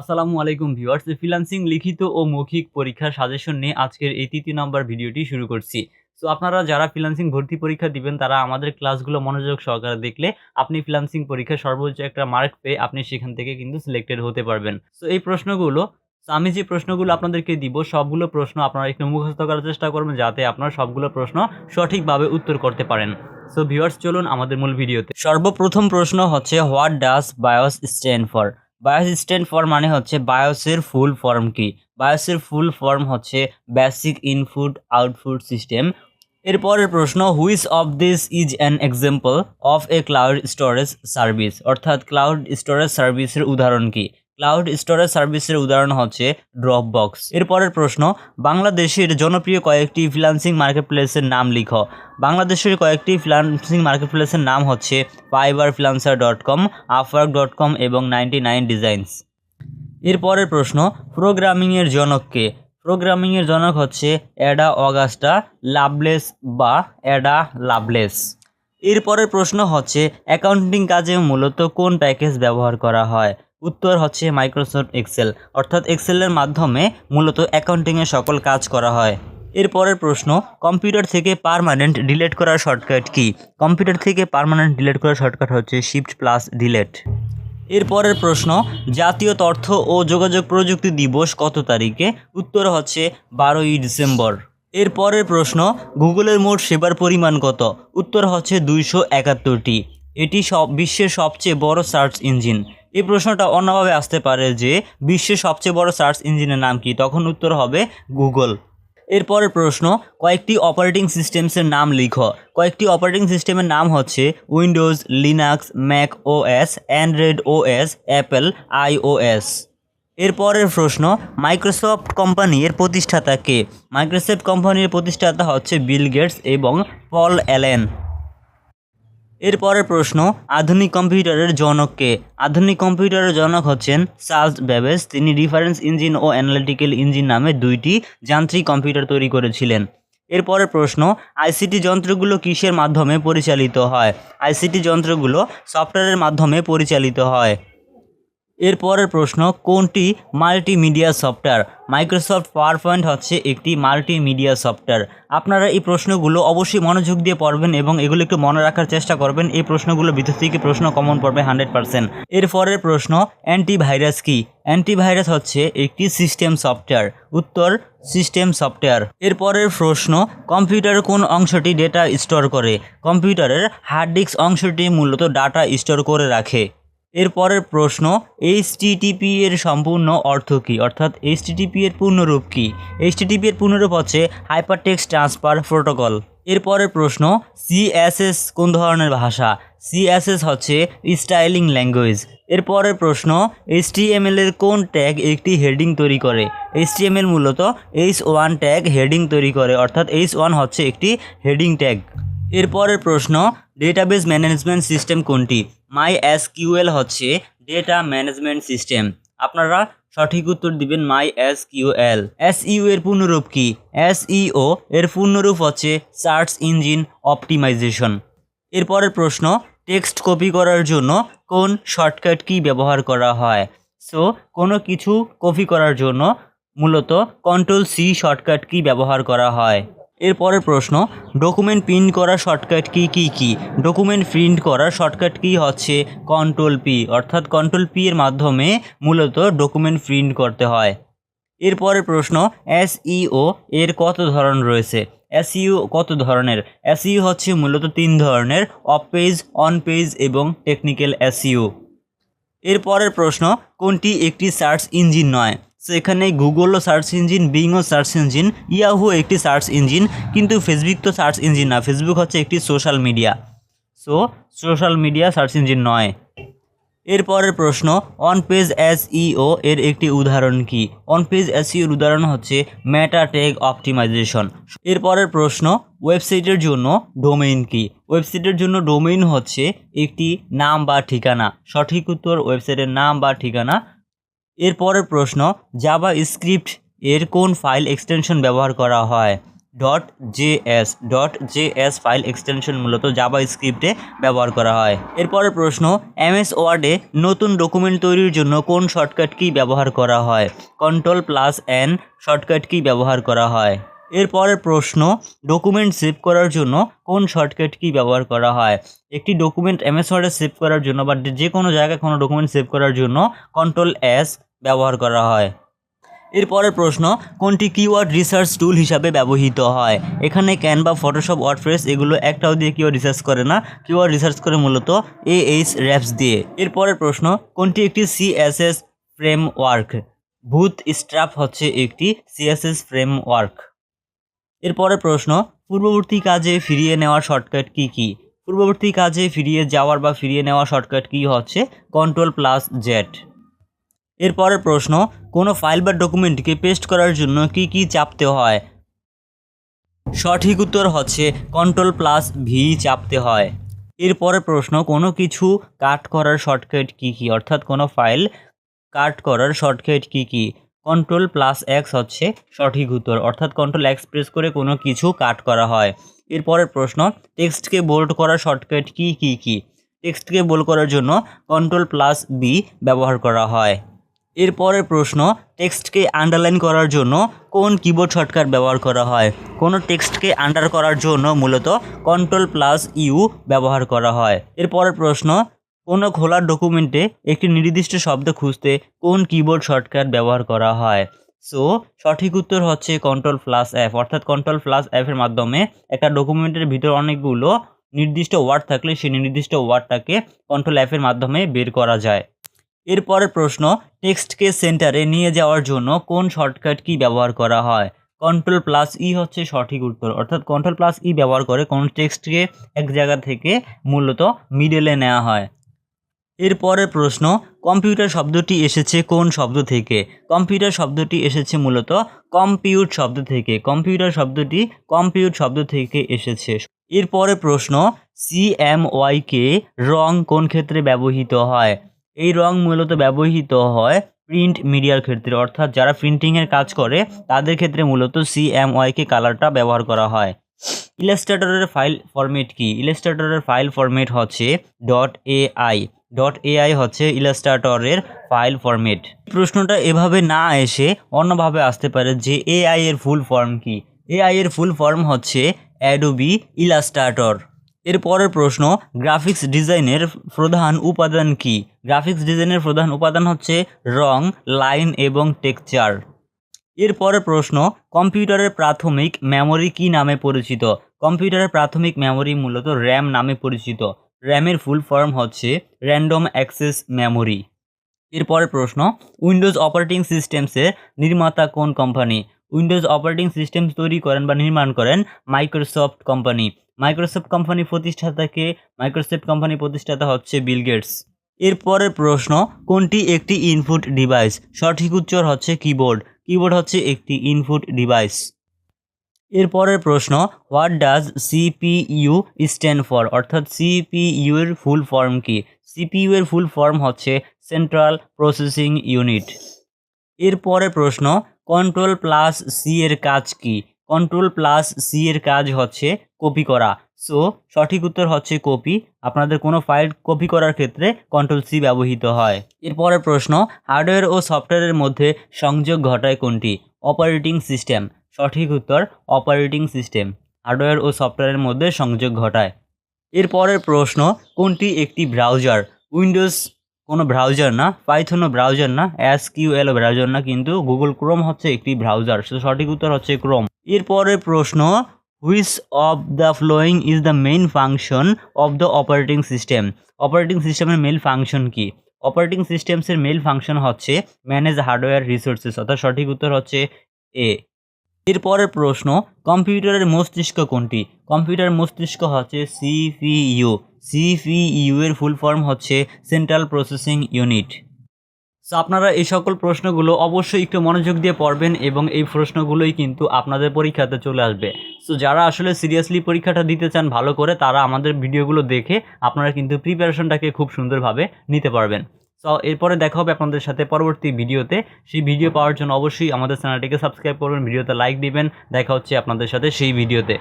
আসসালামু আলাইকুম viewers freelancing, লিখিত ও মৌখিক পরীক্ষার সাজেশন নিয়ে আজকের এই তৃতীয় নম্বর ভিডিওটি শুরু করছি। সো আপনারা যারা ফ্রিল্যান্সিং ভর্তি পরীক্ষা দিবেন, তারা আমাদের ক্লাসগুলো মনোযোগ সহকারে দেখলে আপনি ফ্রিল্যান্সিং পরীক্ষায় সর্বোচ্চ একটা মার্ক পেয়ে আপনি সেখান থেকে কিন্তু সিলেক্টেড হতে পারবেন। সো এই প্রশ্নগুলো আমি যে প্রশ্নগুলো আপনাদেরকে দিব, সবগুলো প্রশ্ন আপনারা একটু মুখস্থ করার চেষ্টা করবেন যাতে আপনারা সবগুলো প্রশ্ন সঠিকভাবে উত্তর করতে পারেন। সো ভিউয়ার্স, চলুন আমাদের মূল ভিডিওতে। সর্বপ্রথম প্রশ্ন হচ্ছে, what does BIOS stand for? BIOS form মানে হচ্ছে বায়োসের ফুল ফর্ম কি? বায়োসের ফুল ফর্ম হচ্ছে বেসিক ইনপুট আউটপুট সিস্টেম এরপরের প্রশ্ন which of this is an example of a cloud storage service অর্থাৎ ক্লাউড স্টোরেজ সার্ভিসের উদাহরণ কি? ক্লাউড স্টোরেজ সার্ভিসের উদাহরণ হচ্ছে ড্রপ বক্স এরপরের প্রশ্ন, বাংলাদেশের জনপ্রিয় কয়েকটি ফ্রিল্যান্সিং মার্কেটপ্লেসের নাম লিখো। বাংলাদেশের কয়েকটি ফ্রিল্যান্সিং মার্কেটপ্লেসের নাম হচ্ছে Fiverr freelancer dot com Upwork dot com এবং নাইনটি নাইন ডিজাইনস এরপরের প্রশ্ন প্রোগ্রামিংয়ের জনককে প্রোগ্রামিংয়ের জনক হচ্ছে অ্যাডা অগাস্টা লাভলেস বা অ্যাডা লাভলেস এরপরের প্রশ্ন হচ্ছে অ্যাকাউন্টিং কাজে মূলত কোন প্যাকেজ ব্যবহার করা হয়? উত্তর হচ্ছে মাইক্রোসফট এক্সেল অর্থাৎ এক্সেলের মাধ্যমে মূলত অ্যাকাউন্টিংয়ের সকল কাজ করা হয়। এরপরের প্রশ্ন কম্পিউটার থেকে পার্মানেন্ট ডিলেট করার শর্টকাট কি? কম্পিউটার থেকে পার্মানেন্ট ডিলেট করার শর্টকাট হচ্ছে শিফট প্লাস ডিলেট এরপরের প্রশ্ন, জাতীয় তথ্য ও যোগাযোগ প্রযুক্তি দিবস কত তারিখে? উত্তর হচ্ছে বারোই ডিসেম্বর। এরপরের প্রশ্ন, গুগলের মোট সেবার পরিমাণ কত? উত্তর হচ্ছে দুইশো একাত্তরটি। এটি সব, বিশ্বের সবচেয়ে বড় সার্চ ইঞ্জিন এই প্রশ্নটা অন্যভাবে আসতে পারে যে বিশ্বের সবচেয়ে বড় সার্চ ইঞ্জিনের নাম কি? তখন উত্তর হবে গুগল। এরপরের প্রশ্ন, কয়েকটি অপারেটিং সিস্টেমসের নাম লিখো। কয়েকটি অপারেটিং সিস্টেমের নাম হচ্ছে Windows, Linux, Mac OS, Android OS, Apple, iOS. এরপরের প্রশ্ন, মাইক্রোসফট কোম্পানির প্রতিষ্ঠাতা কে? মাইক্রোসফট কোম্পানির প্রতিষ্ঠাতা হচ্ছে বিল গেটস এবং পল অ্যালেন। এরপরের প্রশ্ন, আধুনিক কম্পিউটারের জনককে আধুনিক কম্পিউটারের জনক হচ্ছেন চার্লস ব্যাবেজ তিনি রিফারেন্স ইঞ্জিন ও অ্যানালিটিক্যাল ইঞ্জিন নামে দুইটি যান্ত্রিক কম্পিউটার তৈরি করেছিলেন। এরপরের প্রশ্ন, আইসিটি যন্ত্রগুলো কিসের মাধ্যমে পরিচালিত হয়? আইসিটি যন্ত্রগুলো সফটওয়্যারের মাধ্যমে পরিচালিত হয়। এরপরের প্রশ্ন, কোনটি multimedia software Microsoft PowerPoint হচ্ছে একটি মাল্টিমিডিয়া সফটওয়্যার আপনারা এই প্রশ্নগুলো অবশ্যই মনোযোগ দিয়ে পড়বেন এবং এগুলো একটু মনে রাখার চেষ্টা করবেন। এই প্রশ্নগুলো ভিতর থেকে প্রশ্ন কমন পড়বে হান্ড্রেড পার্সেন্ট এরপরের প্রশ্ন অ্যান্টিভাইরাস কি? অ্যান্টিভাইরাস হচ্ছে একটি সিস্টেম সফটওয়্যার উত্তর সিস্টেম সফটওয়্যার এরপরের প্রশ্ন কম্পিউটারের কোন অংশটি ডেটা স্টোর করে? কম্পিউটারের হার্ড ডিস্ক অংশটি মূলত ডাটা স্টোর করে রাখে। এরপরের প্রশ্ন এইচটিটিপি এর সম্পূর্ণ অর্থ কী? অর্থাৎ এইচটিটিপি এর পূর্ণরূপ কী? এইচটিটিপি এর পূর্ণরূপ হচ্ছে হাইপারটেক্সট ট্রান্সফার প্রোটোকল এরপরের প্রশ্ন সিএসএস কোন ধরনের ভাষা? সিএসএস হচ্ছে স্টাইলিং ল্যাঙ্গুয়েজ এরপরের প্রশ্ন এইচটিএমএল এর কোন ট্যাগ একটি হেডিং তৈরি করে? এইচটিএমএল মূলত এইচ ওয়ান ট্যাগ হেডিং তৈরি করে, অর্থাৎ এইচ ওয়ান হচ্ছে একটি হেডিং ট্যাগ এরপরের প্রশ্ন ডেটাবেস ম্যানেজমেন্ট সিস্টেম কোনটি? মাই এস কিউএল হচ্ছে ডেটা ম্যানেজমেন্ট সিস্টেম আপনারা সঠিক উত্তর দিবেন মাই এস কিউএল এসইউ এর পূর্ণরূপ কি? এসইও এর পূর্ণরূপ হচ্ছে সার্চ ইঞ্জিন অপটিমাইজেশন এরপরের প্রশ্ন টেক্সট কপি করার জন্য কোন শর্টকাট কি ব্যবহার করা হয়? সো কোনো কিছু কপি করার জন্য মূলত কন্ট্রোল সি শর্টকাট কি ব্যবহার করা হয়? এরপরের প্রশ্ন ডকুমেন্ট প্রিন্ট করার শর্টকাট কি কি কি? ডকুমেন্ট প্রিন্ট করার শর্টকাট কি হচ্ছে? কন্ট্রোল পি অর্থাৎ কন্ট্রোল পি এর মাধ্যমে মূলত ডকুমেন্ট প্রিন্ট করতে হয়। এরপরের প্রশ্ন এসইও এর কত ধরন রয়েছে? এসইও কত ধরনের? এসইও হচ্ছে মূলত তিন ধরনের অফ পেজ অন পেজ এবং টেকনিক্যাল এসইও এরপরের প্রশ্ন, কোনটি একটি সার্চ ইঞ্জিন নয়? সো এখানে গুগলও সার্চ ইঞ্জিন বিংও সার্চ ইঞ্জিন ইয়াহু একটি সার্চ ইঞ্জিন কিন্তু ফেসবুক তো সার্চ ইঞ্জিন না ফেসবুক হচ্ছে একটি social media so social media search engine নয়। এরপরের প্রশ্ন অন পেজ এস ইও এর একটি উদাহরণ কি? অন পেজ এস এর উদাহরণ হচ্ছে মেটা ট্যাগ অপটিমাইজেশন এরপরের প্রশ্ন ওয়েবসাইটের জন্য ডোমেইন কি? ওয়েবসাইটের জন্য ডোমেইন হচ্ছে একটি নাম বা ঠিকানা। সঠিক উত্তর ওয়েবসাইটের নাম বা ঠিকানা এরপরের প্রশ্ন জাভা স্ক্রিপ্ট এর কোন ফাইল এক্সটেনশন ব্যবহার করা হয়? Dot J S dot J S file extension মূলত জাভা স্ক্রিপ্টে ব্যবহার করা হয়। এরপরের প্রশ্ন এমএস ওয়ার্ডে নতুন ডকুমেন্ট তৈরির জন্য কোন শর্টকাট কি ব্যবহার করা হয়? Control plus N shortcut key ব্যবহার করা হয়? এরপরের প্রশ্ন ডকুমেন্ট সেভ করার জন্য কোন শর্টকাট কি ব্যবহার করা হয়? একটি ডকুমেন্ট এমএস ওয়ার্ডে সেভ করার জন্য বা যে কোনো জায়গায় কোনো ডকুমেন্ট সেভ করার জন্য কন্ট্রোল এস ব্যবহার করা হয়। এরপরের প্রশ্ন, কোনটি কিওয়ার্ড রিসার্চ টুল হিসাবে ব্যবহৃত হয়? এখানে ক্যানভা ফটোশপ ওয়ার্ডপ্রেস এগুলো একটাও দিয়ে কিওয়ার্ড রিসার্চ করে না। কিওয়ার্ড রিসার্চ করে মূলত এ এইচ র্যাপস দিয়ে। এরপরের প্রশ্ন, কোনটি একটি সিএসএস ফ্রেমওয়ার্ক ভূত স্ট্রাপ হচ্ছে একটি সিএসএস ফ্রেমওয়ার্ক এরপরের প্রশ্ন, পূর্ববর্তী কাজে ফিরিয়ে নেওয়ার শর্টকাট কি কি? পূর্ববর্তী কাজে ফিরিয়ে যাওয়ার বা ফিরিয়ে নেওয়ার শর্টকাট কি হচ্ছে? কন্ট্রোল প্লাস জেড এরপরের প্রশ্ন, কোনো ফাইল বা ডকুমেন্টকে পেস্ট করার জন্য কি কি চাপতে হয়? সঠিক উত্তর হচ্ছে কন্ট্রোল প্লাস ভি চাপতে হয়। এরপরের প্রশ্ন, কোনো কিছু কাট করার শর্টকাট কি কি? অর্থাৎ কোনো ফাইল কাট করার শর্টকাট কি কি? কন্ট্রোল প্লাস এক্স হচ্ছে সঠিক উত্তর। অর্থাৎ কন্ট্রোল এক্স প্রেস করে কোনো কিছু কাট করা হয়। এরপরের প্রশ্ন টেক্সটকে বোল্ড করার শর্টকাট কি কি কি? টেক্সটকে বোল্ড করার জন্য কন্ট্রোল প্লাস বি ব্যবহার করা হয়। এরপরের প্রশ্ন টেক্সটকে আন্ডারলাইন করার জন্য কোন কিবোর্ড শর্টকাট ব্যবহার করা হয়? কোনো টেক্সটকে আন্ডার করার জন্য মূলত কন্ট্রোল প্লাস ইউ ব্যবহার করা হয়। এরপরের প্রশ্ন কোনো খোলা ডকুমেন্টে একটি নির্দিষ্ট শব্দ খুঁজতে কোন কিবোর্ড শর্টকাট ব্যবহার করা হয়? সো সঠিক উত্তর হচ্ছে কন্ট্রোল প্লাস অ্যাপ অর্থাৎ কন্ট্রোল প্লাস অ্যাপের মাধ্যমে একটা ডকুমেন্টের ভিতর অনেকগুলো নির্দিষ্ট ওয়ার্ড থাকলে সেই নির্দিষ্ট ওয়ার্ডটাকে কন্ট্রোল অ্যাপের মাধ্যমে বের করা যায়। এরপরের প্রশ্ন টেক্সটকে সেন্টারে নিয়ে যাওয়ার জন্য কোন শর্টকাট কি ব্যবহার করা হয়? কন্ট্রোল প্লাস ই হচ্ছে সঠিক উত্তর, অর্থাৎ কন্ট্রোল প্লাস ই ব্যবহার করে কোনো টেক্সটকে এক জায়গা থেকে মূলত মিডেলে নেওয়া হয়। এরপরের প্রশ্ন, কম্পিউটার শব্দটি এসেছে কোন শব্দ থেকে? কম্পিউটার শব্দটি এসেছে মূলত কম্পিউট শব্দ থেকে। কম্পিউটার শব্দটি কম্পিউট শব্দ থেকে এসেছে। এরপরে প্রশ্ন সিএমওয়াইকে রং কোন ক্ষেত্রে ব্যবহৃত হয়? এই রং মূলত ব্যবহৃত হয় প্রিন্ট মিডিয়ার ক্ষেত্রে, অর্থাৎ যারা প্রিন্টিংয়ের কাজ করে, তাদের ক্ষেত্রে মূলত সিএমওয়াইকে কালারটা ব্যবহার করা হয়। ইলাস্ট্রেটরের ফাইল ফরম্যাট কি? ইলাস্ট্রেটরের ফাইল ফরম্যাট হচ্ছে ডট এআই ডট এআই হচ্ছে ইলাস্ট্রেটরের ফাইল ফরম্যাট প্রশ্নটা এভাবে না এসে অন্যভাবে আসতে পারে যে এআই এর ফুল ফর্ম কি। এআই এর ফুল ফর্ম হচ্ছে অ্যাডোবি ইলাস্ট্রেটর এর পরের প্রশ্ন গ্রাফিক্স ডিজাইনের প্রধান উপাদান কি? গ্রাফিক্স ডিজাইনের প্রধান উপাদান হচ্ছে রং লাইন এবং টেক্সচার এরপরের প্রশ্ন, কম্পিউটারের প্রাথমিক মেমোরি কি নামে পরিচিত? কম্পিউটারের প্রাথমিক মেমরি মূলত র্যাম নামে পরিচিত। র্যামের ফুল ফর্ম হচ্ছে র্যান্ডম অ্যাক্সেস মেমরি। এরপরের প্রশ্ন, উইন্ডোজ অপারেটিং সিস্টেমসের নির্মাতা কোন কোম্পানি? উইন্ডোজ অপারেটিং সিস্টেম তৈরি করেন বা নির্মাণ করেন মাইক্রোসফট কোম্পানি। মাইক্রোসফট কোম্পানি প্রতিষ্ঠাতাকে মাইক্রোসফট কোম্পানি প্রতিষ্ঠাতা হচ্ছে বিল গেটস। এরপরের প্রশ্ন, কোনটি একটি ইনপুট ডিভাইস? সঠিক উত্তর হচ্ছে কিবোর্ড। কিবোর্ড হচ্ছে একটি ইনপুট ডিভাইস। এরপরের প্রশ্ন what does CPU stand for অর্থাৎ সিপিইউ এর ফুল ফর্ম কি? সিপিইউ এর ফুল ফর্ম হচ্ছে সেন্ট্রাল প্রসেসিং ইউনিট এরপরের প্রশ্ন কন্ট্রোল প্লাস সি এর কাজ কি? কন্ট্রোল প্লাস সি এর কাজ হচ্ছে কপি করা। সো সঠিক উত্তর হচ্ছে কপি আপনাদের কোনো ফাইল কপি করার ক্ষেত্রে কন্ট্রোল সি ব্যবহৃত হয়। এরপরের প্রশ্ন হার্ডওয়্যার ও সফটওয়্যারের মধ্যে সংযোগ ঘটায় কোনটি? অপারেটিং সিস্টেম সঠিক উত্তর অপারেটিং সিস্টেম হার্ডওয়্যার ও সফটওয়্যারের মধ্যে সংযোগ ঘটায়। এরপরের প্রশ্ন, কোনটি একটি ব্রাউজার উইন্ডোজ কোনো ব্রাউজার না পাইথনও ব্রাউজার না অ্যাস কিউ এল ব্রাউজার না, কিন্তু গুগল ক্রোম হচ্ছে একটি ব্রাউজার সো সঠিক উত্তর হচ্ছে ক্রোম এরপরের প্রশ্ন which of the following is the main function of the operating system operating সিস্টেমের মেইন ফাংশন কি? অপারেটিং সিস্টেমসের মেল ফাংশন হচ্ছে ম্যানেজ হার্ডওয়্যার রিসোর্সেস অর্থাৎ সঠিক উত্তর হচ্ছে এ এরপরের প্রশ্ন, কম্পিউটারের মস্তিষ্ক কোনটি? কম্পিউটার মস্তিষ্ক হচ্ছে সিপিইউ সিপিইউ এর ফুল ফর্ম হচ্ছে সেন্ট্রাল প্রসেসিং ইউনিট। সো আপনারা এই সকল প্রশ্নগুলো অবশ্যই একটু মনোযোগ দিয়ে পড়বেন এবং এই প্রশ্নগুলোই কিন্তু আপনাদের পরীক্ষাতে চলে আসবে। সো যারা আসলে সিরিয়াসলি পরীক্ষাটা দিতে চান ভালো করে, তারা আমাদের ভিডিওগুলো দেখে আপনারা কিন্তু প্রিপারেশনটাকে খুব সুন্দরভাবে নিতে পারবেন। তো এরপরে দেখা হবে আপনাদের সাথে পরবর্তী ভিডিওতে। সেই ভিডিও পাওয়ার জন্য অবশ্যই আমাদের চ্যানেলটিকে সাবস্ক্রাইব করবেন, ভিডিওতে লাইক দিবেন। দেখা হচ্ছে আপনাদের সাথে সেই ভিডিওতে।